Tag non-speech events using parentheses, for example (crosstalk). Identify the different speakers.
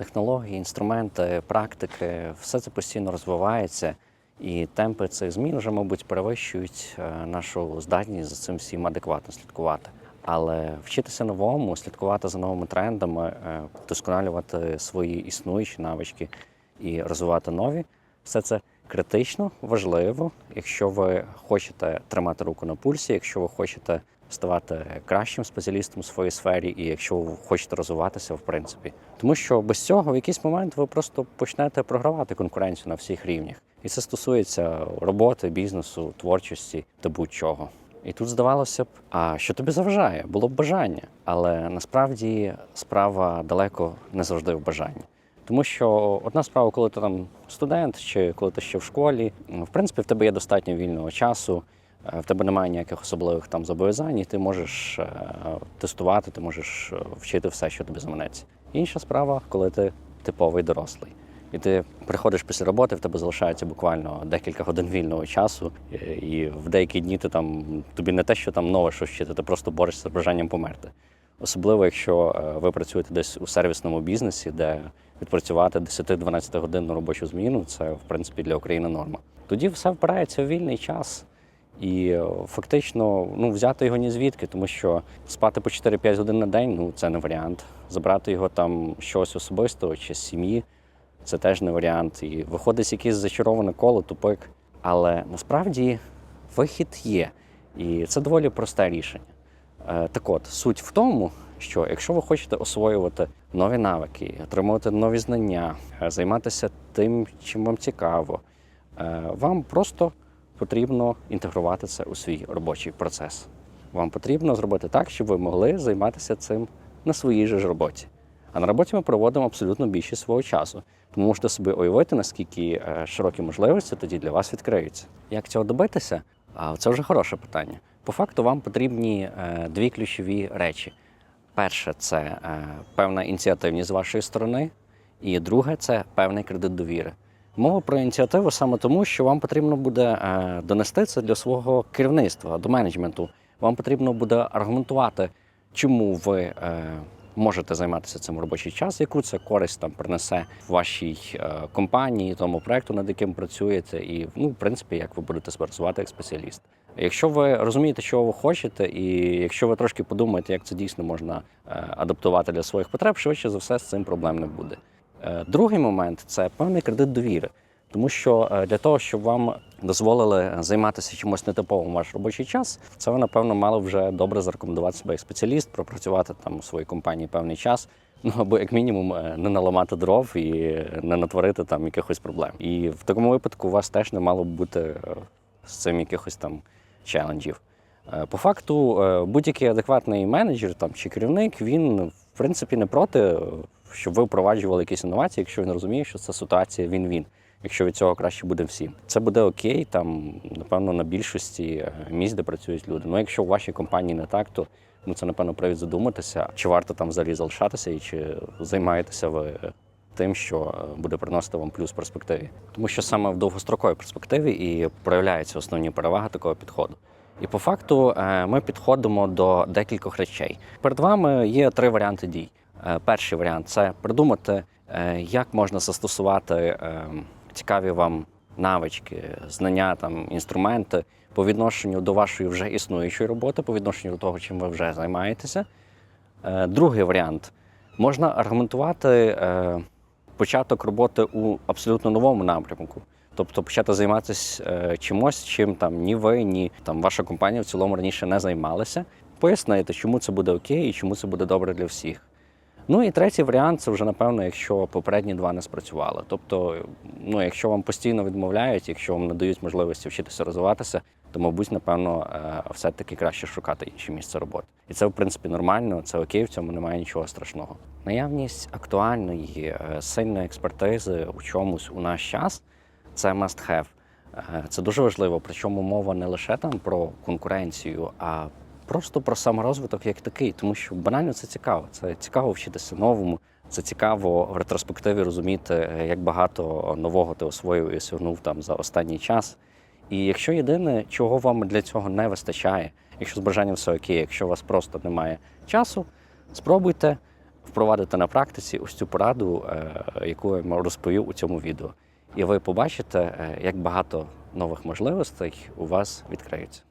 Speaker 1: технології, інструменти, практики, все це постійно розвивається, і темпи цих змін вже, мабуть, перевищують е, нашу здатність за цим всім адекватно слідкувати. Але вчитися новому, слідкувати за новими трендами, е, вдосконалювати свої існуючі навички і розвивати нові, все це критично важливо, якщо ви хочете тримати руку на пульсі, якщо ви хочете ставати кращим спеціалістом у своїй сфері, і якщо ви хочете розвиватися, в принципі, тому що без цього в якийсь момент ви просто почнете програвати конкуренцію на всіх рівнях, і це стосується роботи, бізнесу, творчості та будь-чого. І тут здавалося б, а що тобі заважає? Було б бажання, але насправді справа далеко не завжди в бажанні. Тому що одна справа, коли ти там студент чи коли ти ще в школі, в принципі, в тебе є достатньо вільного часу, в тебе немає ніяких особливих там зобов'язань, і ти можеш е, тестувати, ти можеш е, вчити все, що тобі заманеться. Інша справа, коли ти типовий дорослий. І ти приходиш після роботи, в тебе залишається буквально декілька годин вільного часу, е, і в деякі дні ти там тобі не те, що там нове щось вчити, ти просто борешся з бажанням померти. Особливо, якщо е, ви працюєте десь у сервісному бізнесі, де відпрацювати 10-12 годинну робочу зміну, це в принципі для України норма. Тоді все впирається в вільний час. І е, фактично ну, взяти його ні звідки, тому що спати по 4-5 годин на день ну, це не варіант. Забрати його там щось особистого чи з сім'ї це теж не варіант. І виходить якесь зачароване коло, тупик. Але насправді вихід є. І це доволі просте рішення. Е, Так от, суть в тому, що якщо ви хочете освоювати нові навики, отримувати нові знання, е, займатися тим, чим вам цікаво, вам просто потрібно інтегрувати це у свій робочий процес. Вам потрібно зробити так, щоб ви могли займатися цим на своїй же ж роботі. А на роботі ми проводимо абсолютно більшість свого часу. Тому можете собі уявити, наскільки е, широкі можливості тоді для вас відкриються. Як цього добитися? Це вже хороше питання. По факту вам потрібні е, дві ключові речі. Перше це е, певна ініціативність з вашої сторони, і друге це певний кредит довіри. Мова про ініціативу саме тому, що вам потрібно буде е, донести це для свого керівництва, до менеджменту. Вам потрібно буде аргументувати, чому ви е, можете займатися цим робочий час, яку це користь там принесе вашій е, компанії, тому проекту, над яким працюєте, і ну, в принципі, як ви будете розвивати як спеціаліст. Якщо ви розумієте, що ви хочете, і якщо ви трошки подумаєте, як це дійсно можна адаптувати для своїх потреб, швидше за все з цим проблем не буде. Е, Другий момент це певний кредит довіри. Тому що е, для того, щоб вам дозволили займатися чимось нетиповим ваш робочий час, це ви, напевно, мали вже добре зарекомендувати себе як спеціаліст, пропрацювати там у своїй компанії певний час. (laughs) Ну або як мінімум е, не наламати дров і не натворити там якихось проблем. І в такому випадку у вас теж не мало б бути з цим якихось там челенджів. По факту, будь-який адекватний менеджер там чи керівник, він в принципі не проти, щоб ви впроваджували якісь інновації, якщо він розуміє, що це ситуація він-він. Якщо від цього краще буде всім, це буде окей. Там напевно на більшості е, місць, де працюють люди. Ну якщо в вашій компанії не так, то ну це напевно привід задуматися, чи варто там взагалі залишатися, і чи займаєтеся ви тим, що е, буде приносити вам плюс перспективі. Тому що саме в довгостроковій перспективі і проявляються основні переваги такого підходу. І по факту е, ми підходимо до декількох речей. Перед вами є три варіанти дій. Е, Перший варіант це придумати, е, як можна застосувати е, цікаві вам навички, знання, там, інструменти по відношенню до вашої вже існуючої роботи, по відношенню до того, чим ви вже займаєтеся. Другий варіант можна аргументувати початок роботи у абсолютно новому напрямку. Тобто почати займатися чимось, чим там ні ви, ні там ваша компанія в цілому раніше не займалися. Пояснити, чому це буде окей і чому це буде добре для всіх. Ну і третій варіант це вже напевно, якщо попередні два не спрацювали. Тобто, ну якщо вам постійно відмовляють, якщо вам надають можливості вчитися розвиватися, то мабуть, напевно, е, все-таки краще шукати інше місце роботи. І це в принципі нормально, це окей, в цьому немає нічого страшного. Наявність актуальної, е, сильної експертизи у чомусь у наш час це must have. Е, Це дуже важливо. Причому мова не лише там про конкуренцію, а просто про саморозвиток як такий, тому що банально це цікаво. Це цікаво вчитися новому. Це цікаво в ретроспективі розуміти, е, як багато нового ти освоїв і осягнув там за останній час. І якщо єдине, чого вам для цього не вистачає, якщо з бажанням все окей, якщо у вас просто немає часу, спробуйте впровадите на практиці ось цю пораду, е, яку я розповів у цьому відео. І ви побачите, е, як багато нових можливостей у вас відкриються.